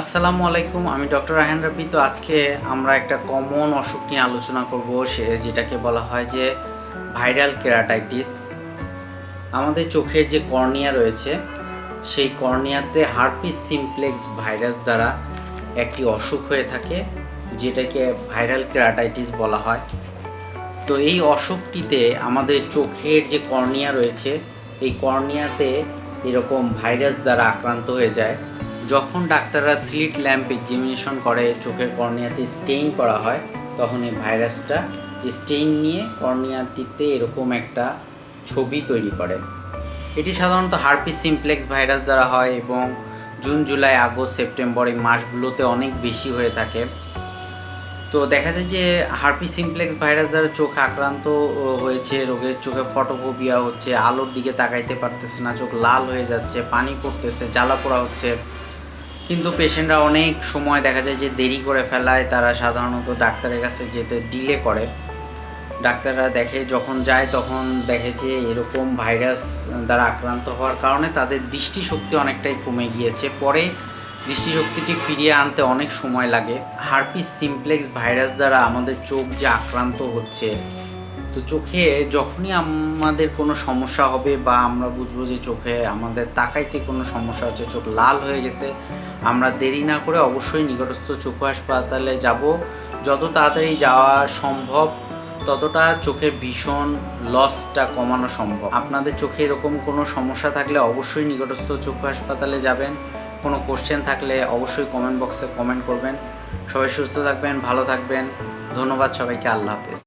আসসালামু আলাইকুম, আমি ডক্টর রাহান রাব্বি। তো আজকে আমরা একটা কমন অসুখ নিয়ে আলোচনা করব, সে যেটাকে বলা হয় যে ভাইরাল কেরাটাইটিস আমাদের চোখের যে কর্নিয়া রয়েছে, সেই কর্নিয়াতে হার্পিস সিমপ্লেক্স ভাইরাস দ্বারা একটি অসুখ হয়ে থাকে, যেটাকে ভাইরাল কেরাটাইটিস বলা হয়। তো এই অসুখটিতে আমাদের চোখের যে কর্নিয়া রয়েছে, এই কর্নিয়াতে এরকম ভাইরাস দ্বারা আক্রান্ত হয়ে যায়। যখন ডাক্তাররা স্লিট ল্যাম্প এক্সামিনেশন করে, চোখের কর্নিয়াতে স্টেইন করা হয়, তখন এই ভাইরাসটা স্টেইন নিয়ে কর্নিয়াটিতে এরকম একটা ছবি তৈরি করে। এটি সাধারণত হার্পিস সিমপ্লেক্স ভাইরাস দ্বারা হয় এবং জুন, জুলাই, আগস্ট, সেপ্টেম্বর এই মাসগুলোতে অনেক বেশি হয়ে থাকে। তো দেখা যায় যে হার্পি সিমপ্লেক্স ভাইরাস দ্বারা চোখ আক্রান্ত হয়েছে রোগের চোখে ফটোফোবিয়া হচ্ছে, আলোর দিকে তাকাইতে পারতেছে না, চোখ লাল হয়ে যাচ্ছে, পানি পড়তেছে, জ্বালা পোড়া হচ্ছে। কিন্তু পেশেন্টরা অনেক সময় দেখা যায় যে দেরি করে ফেলায়, তারা সাধারণত ডাক্তারের কাছে যেতে ডিলে করে। ডাক্তাররা দেখে, যখন যায় তখন দেখে যে এরকম ভাইরাস দ্বারা আক্রান্ত হওয়ার কারণে তাদের দৃষ্টিশক্তি অনেকটাই কমে গিয়েছে। পরে দৃষ্টিশক্তিটি ফিরিয়ে আনতে অনেক সময় লাগে। হার্পিস সিমপ্লেক্স ভাইরাস দ্বারা আমাদের চোখ যে আক্রান্ত হচ্ছে তো চোখে যখনই আমাদের কোনো সমস্যা হবে বা আমরা বুঝব যে চোখে আমাদের তাকাইতে কোনো সমস্যা হচ্ছে, চোখ লাল হয়ে গেছে, আমরা দেরি না করে অবশ্যই নিকটস্থ চক্ষু হাসপাতালে যাব। যত তাড়াতাড়ি যাওয়া সম্ভব, ততটা চোখের ভীষণ লসটা কমানো সম্ভব। আপনাদের চোখে এরকম কোনো সমস্যা থাকলে অবশ্যই নিকটস্থ চক্ষু হাসপাতালে যাবেন। কোনো কোশ্চেন থাকলে অবশ্যই কমেন্ট বক্সে কমেন্ট করবেন। সবাই সুস্থ থাকবেন, ভালো থাকবেন। ধন্যবাদ সবাইকে, আল্লাহ হাফেজ।